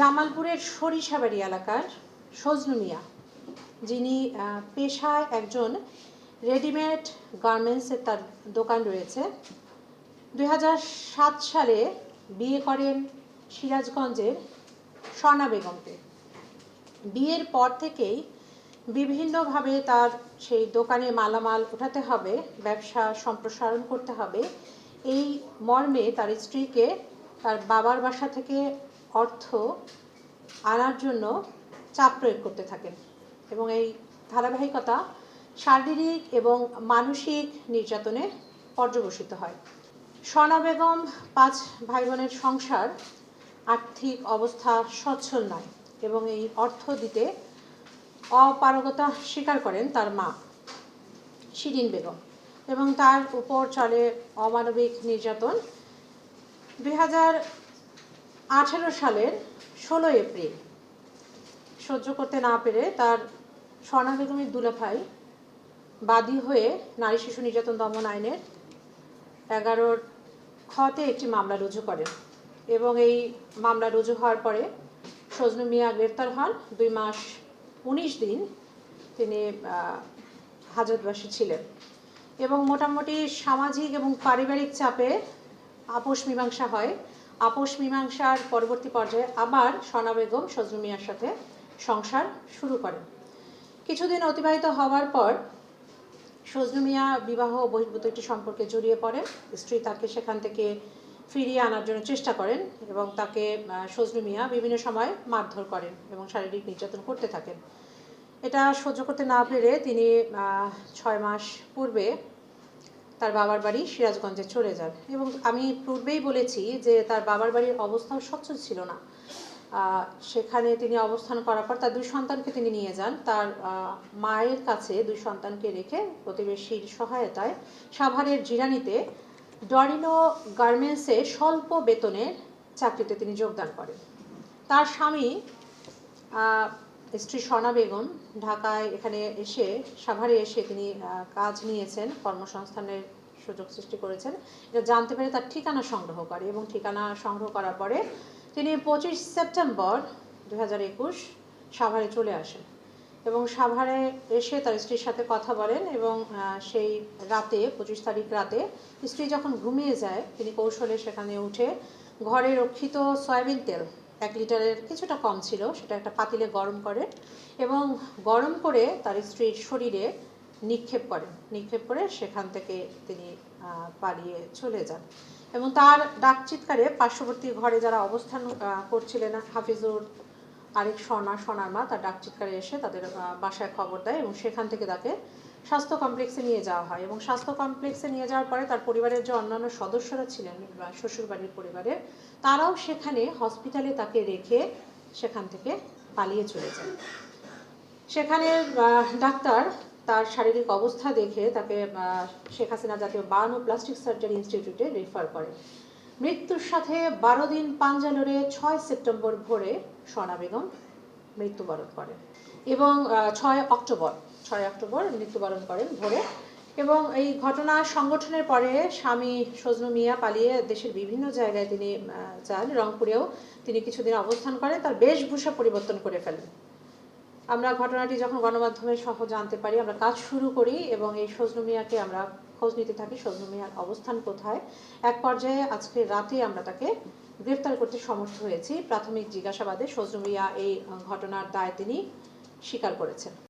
জামালপুরের সরিষাবাড়ি এলাকার সজনু মিয়া। যিনি পেশায় একজন রেডিমেড গার্মেন্টসের তার দোকান রয়েছে। দুই সালে বিয়ে করেন সিরাজগঞ্জের স্বর্ণা বেগমকে। বিয়ের পর থেকেই বিভিন্নভাবে তার সেই দোকানে মালামাল উঠাতে হবে, ব্যবসা সম্প্রসারণ করতে হবে। এই মর্মে তার স্ত্রীকে তার বাবার বাসা থেকে অর্থ আনার জন্য চাপ প্রয়োগ করতে থাকেন এবং এই ধারাবাহিকতা শারীরিক এবং মানসিক নির্যাতনে পর্যবসিত হয়। সনা বেগম পাঁচ ভাই বোনের সংসার আর্থিক অবস্থা সচ্ছল নয় এবং এই অর্থ দিতে অপারগতা স্বীকার করেন তার মা শিরিন বেগম এবং তার উপর চলে অমানবিক নির্যাতন। দুই হাজার আঠেরো সালের ষোলো এপ্রিল। সহ্য করতে না পেরে তার স্বর্ণা বেগমের দুলাভাই বাদী হয়ে নারী শিশু নির্যাতন দমন আইনের এগারোর খতে একটি মামলা রুজু করেন এবং এই মামলা রুজু হওয়ার পরে সজনু মিয়া গ্রেপ্তার হন। দুই মাস উনিশ দিন তিনি হাজতবাসী ছিলেন এবং মোটামুটি সামাজিক এবং পারিবারিক চাপে আপোষ মীমাংসা হয়। আপোষ মীমাংসার পরবর্তী পর্যায়ে আবার সনা বেগম, সজনু মিয়ার সাথে সংসার শুরু করেন। কিছুদিন অতিবাহিত হওয়ার পর সজনু মিয়া বিবাহ বহির্ভূত একটি সম্পর্কে জড়িয়ে পড়েন। স্ত্রী তাকে সেখান থেকে ফিরিয়ে আনার জন্য চেষ্টা করেন এবং তাকে সজনু মিয়া বিভিন্ন সময় মারধর করেন এবং শারীরিক নির্যাতন করতে থাকেন। এটা সহ্য করতে না পেরে তিনি ছয় মাস পূর্বে তার বাবার বাড়ি সিরাজগঞ্জে চলে যান এবং আমি পূর্বেই বলেছি যে তার বাবার বাড়ির অবস্থাও সচ্ছল ছিল না। সেখানে তিনি অবস্থান করার পর তার দুই সন্তানকে তিনি নিয়ে যান। তার মায়ের কাছে দুই সন্তানকে রেখে প্রতিবেশীর সহায়তায় সাভারের জিরানিতে ডরিনো গার্মেন্টসে স্বল্প বেতনের চাকরিতে তিনি যোগদান করেন। তার স্বামী স্ত্রী স্বর্ণা বেগম ঢাকায় এখানে এসে, সাভারে এসে তিনি কাজ নিয়েছেন, কর্মসংস্থানের সুযোগ সৃষ্টি করেছেন। এটা জানতে পেরে তার ঠিকানা সংগ্রহ করে এবং ঠিকানা সংগ্রহ করার পরে তিনি পঁচিশ সেপ্টেম্বর দু হাজার একুশ সাভারে চলে আসেন এবং সাভারে এসে তার স্ত্রীর সাথে কথা বলেন এবং সেই রাতে, পঁচিশ তারিখ রাতে স্ত্রী যখন ঘুমিয়ে যায়, তিনি কৌশলে সেখানে উঠে ঘরে রক্ষিত সয়াবিন তেল এক লিটারের কিছুটা কম ছিল, সেটা একটা পাতিলে গরম করে এবং গরম করে তার স্ত্রীর শরীরে নিক্ষেপ করেন। নিক্ষেপ করে সেখান থেকে তিনি পালিয়ে চলে যান। এবং তার ডাক চিৎকারে পার্শ্ববর্তী ঘরে যারা অবস্থান করছিলেন হাফিজুর, আরেক সোনা, সোনার মা, তার ডাক চিৎকারে এসে তাদের বাসায় খবর দেয় এবং সেখান থেকে তাকে স্বাস্থ্য কমপ্লেক্সে নিয়ে যাওয়া হয় এবং স্বাস্থ্য কমপ্লেক্সে নিয়ে যাওয়ার পরে তার পরিবারের যে অন্যান্য সদস্যরা ছিলেন শ্বশুরবাড়ির পরিবারের, তারাও সেখানে হসপিটালে তাকে রেখে সেখান থেকে পালিয়ে চলে যায়। সেখানে ডাক্তার তার শারীরিক অবস্থা দেখে তাকে শেখ হাসিনা জাতীয় বার্ন ও প্লাস্টিক সার্জারি ইনস্টিটিউটে রেফার করে। মৃত্যুর সাথে বারো দিন পাঞ্জালোরে ছয় সেপ্টেম্বর ভোরে স্বর্ণা বেগম মৃত্যুবরণ করেন এবং ছয় অক্টোবর ছয় অক্টোবর মৃত্যুবরণ করেন ভোরে। এবং এই ঘটনা সংগঠনের পরে স্বামী সজনু মিয়া পালিয়ে দেশের বিভিন্ন জায়গায় তিনি যান। রংপুরেও তিনি কিছুদিন অবস্থান করেন। তার বেশভূষা পরিবর্তন করে ফেলেন। আমরা ঘটনাটি যখন গণমাধ্যমে সহ জানতে পারি, আমরা কাজ শুরু করি এবং এই সজনু মিয়াকে আমরা খোঁজ নিতে থাকি, সজনু মিয়ার অবস্থান কোথায়। এক পর্যায়ে আজকে রাতে আমরা তাকে গ্রেফতার করতে সমর্থ হয়েছি। প্রাথমিক জিজ্ঞাসাবাদে সজনু মিয়া এই ঘটনার দায় তিনি স্বীকার করেছেন।